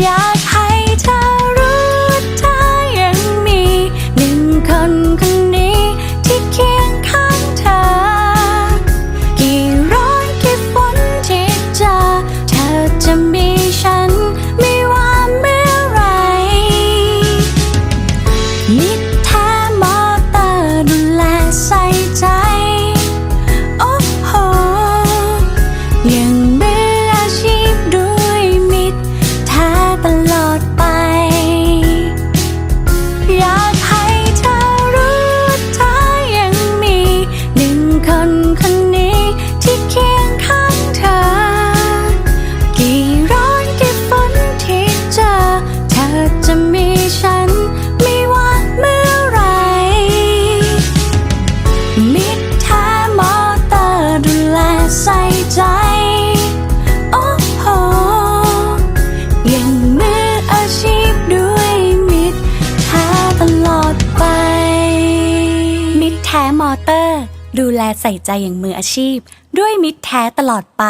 อยากให้เธอรู้เธอยังมีหนึ่งคนคนนี้ที่เคียงข้างเธอ กี่ร้อนกี่ฝนที่เจอเธอจะมีฉันไม่ว่าเมื่อไรมิตรแท้มอเตอร์ดูแลใส่ใจ โอ้โหยัง ท้มอเตอร์ ดูแลใส่ใจอย่างมืออาชีพ ด้วยมิตรแท้ตลอดไป